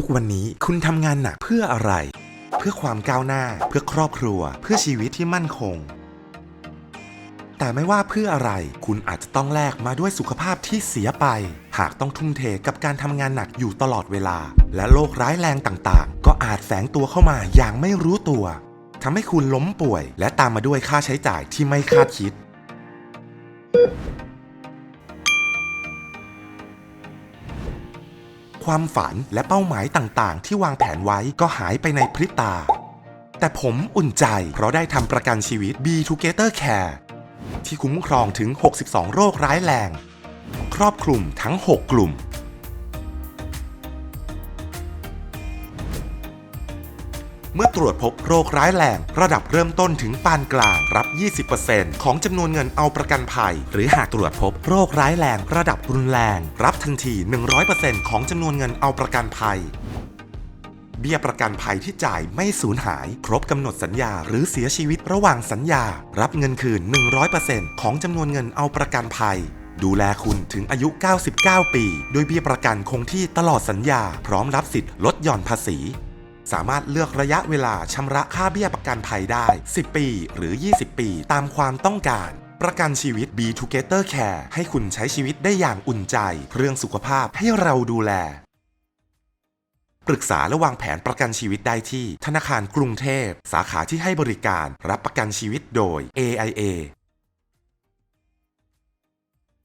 ทุกวันนี้คุณทำงานหนักเพื่ออะไร เพื่อความก้าวหน้า เพื่อครอบครัว เพื่อชีวิตที่มั่นคง แต่ไม่ว่าเพื่ออะไร คุณอาจจะต้องแลกมาด้วยสุขภาพที่เสียไป หากต้องทุ่มเทกับการทำงานหนักอยู่ตลอดเวลา และโรคร้ายแรงต่างๆ ก็อาจแฝงตัวเข้ามาอย่างไม่รู้ตัวทำให้คุณล้มป่วย และตามมาด้วยค่าใช้จ่ายที่ไม่คาดคิด ความฝันและเป้าหมายต่างๆ ที่วางแผนไว้ก็หายไปในพริบตา แต่ผมอุ่นใจเพราะได้ทำประกันชีวิต B Together Care ที่คุ้มครองถึง 62 โรคร้ายแรง ครอบคลุมทั้ง 6 กลุ่ม เมื่อตรวจพบโรคร้ายแรงระดับเริ่มต้นถึงปานกลางรับ 20%ของจำนวนเงินเอาประกันภัย หรือหากตรวจพบโรคร้ายแรงระดับรุนแรง รับทันที 100%ของจำนวนเงินเอาประกันภัยเบี้ยประกันภัยที่จ่ายไม่สูญหาย ครบกำหนดสัญญาหรือเสียชีวิตระหว่างสัญญา รับเงินคืน 100%ของจำนวนเงินเอาประกันภัย ดูแลคุณถึงอายุ 99 ปี โดยเบี้ยประกันคงที่ตลอดสัญญา พร้อมรับสิทธิ์ลดหย่อนภาษี สามารถเลือกระยะเวลาชำระค่าเบี้ยประกันภัยได้ 10 ปีหรือ 20 ปี ตามความต้องการประกันชีวิต B Together Care ให้คุณใช้ชีวิตได้อย่างอุ่นใจ เรื่องสุขภาพให้เราดูแล ปรึกษาและวางแผนประกันชีวิตได้ที่ ธนาคารกรุงเทพ สาขาที่ให้บริการรับประกันชีวิตโดย AIA